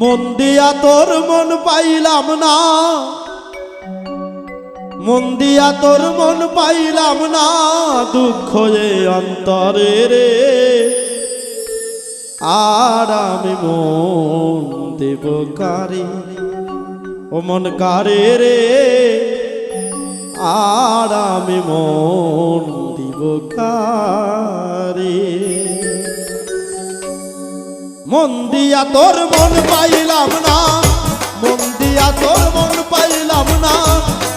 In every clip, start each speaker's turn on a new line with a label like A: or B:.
A: মন দিয়া তোর মন পাইলাম না। মন দিয়া তোর মন পাইলাম না, দুঃখ এ অন্তরে রে। আর আমি মন দেব কারে? ও মন কারে রে? আর আমি মন দিব কারে? মন দিয়া তোর মন পাইলাম না, মন দিয়া তোর মন পাইলাম না,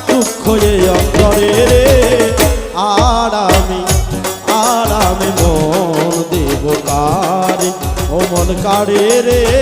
A: দুঃখ এ অন্তরে রে, আর আমি আর আমি মন দেব ও মন কারে রে?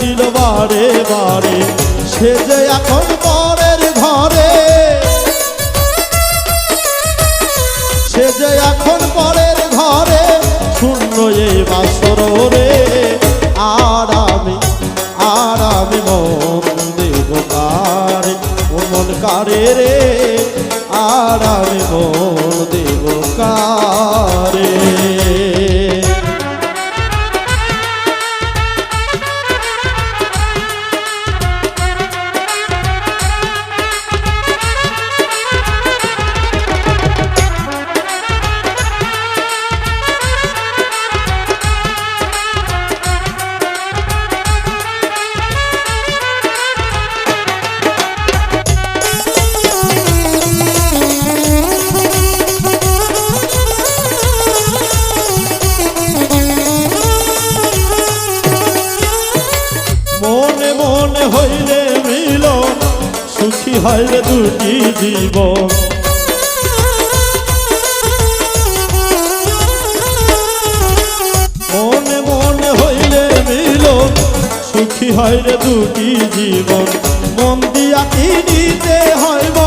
A: দিল বারে বারে, সে যে এখন পরের ঘরে। সে যে এখন পরের ঘরে, শূন্য এই বাসর রে আর আমি আর আমি মন দেব কারে মন কারে রে। আর আমি মন হইলে দুটি জীবন। মনে মনে হইলে মিল, সুখী হইলে দুটি জীবন। মন দিয়া কি নিতে হইব?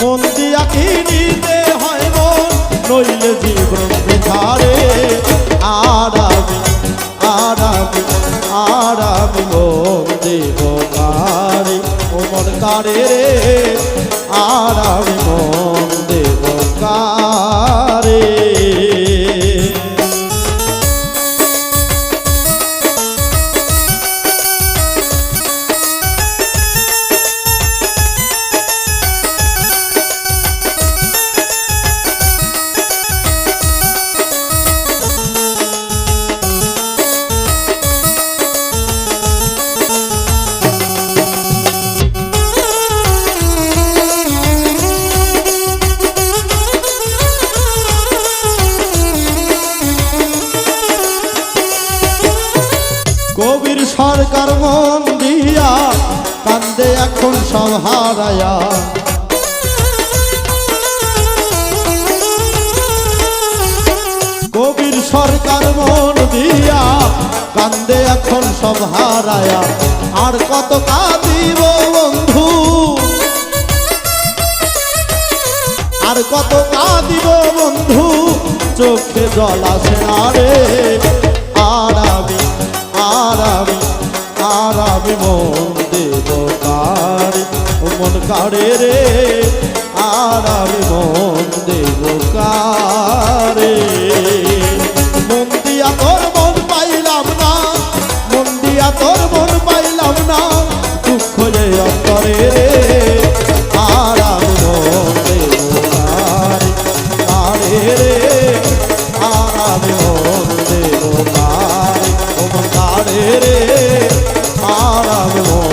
A: মন দিয়া কি ও মন কারে রে আর আমি সরকার মন দিয়া কান্দে এখন সব হারায়া। কবির সরকার মন দিয়া কান্দে এখন সব হারায়া। আর কত কাঁদিব বন্ধু? আর কত কাঁদিব বন্ধু? চোখে জল আসে না রে। আর আমি মন দেব কারে মন দিয়া তোর মন পাইলাম না, মন দিয়া তোর মন পাইলাম না, দুঃখ যে অন্তরে রে। আর মন দেব কারে রে। আর মন দেব কারে রে। আর মন